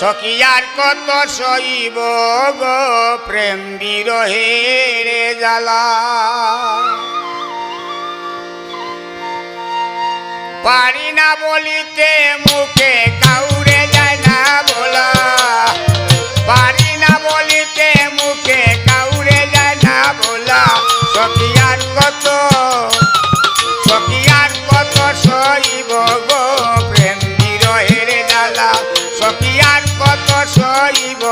সখিয়ার কত সইব গো প্রেম বিরহের জ্বালা। পারি না বলিতে মুখে, কাউরে যায় না বলা। পারি না বলিতে মুখে, কাউরে যায় না বলা। সখিয়ার কত কত সইব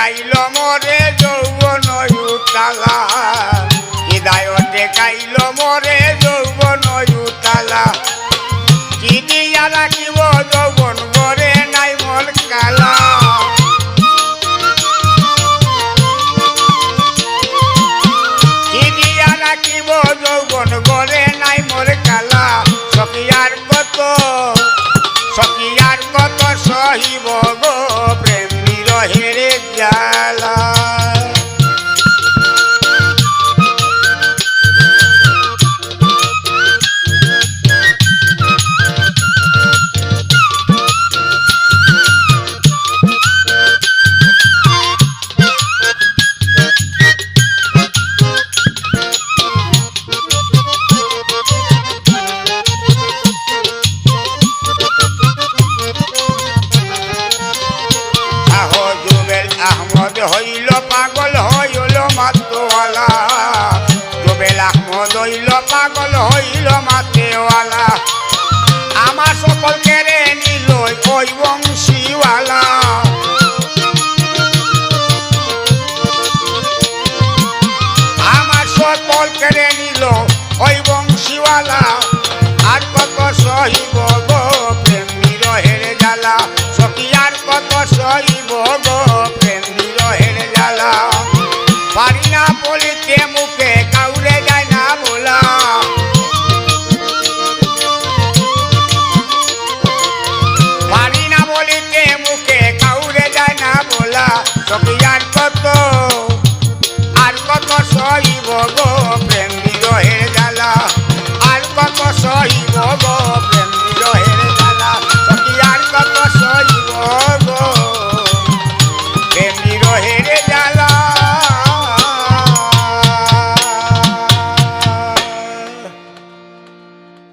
হৃদয়তে মরে যৌবন উতালা। হৃদয়তে গাইল মরে যৌবন উতালা। কি দিয়া রাখিব যৌবন মরে নাই মন কালা। কি দিয়া রাখিব যৌবন গরে নাই মোর কালা। সখিয়ার কত সখিয়ার কত সহিব গো প্রেম বিরহের জ্বালা পাগল হইল মাতোয়ালা। জুবেল আহমদ হইল, পাগল হইল মাতেওয়ালা আমার সকল কেড়ে নিল ওই বংশীওয়ালা। আমার সকল কেড়ে নিল ওই বংশীওয়ালা। আর কত সহিব পারি না বলিতে মুখে কাউরে যায় না বলা পারি না বলিতে মুখে কাউরে যায় না বলা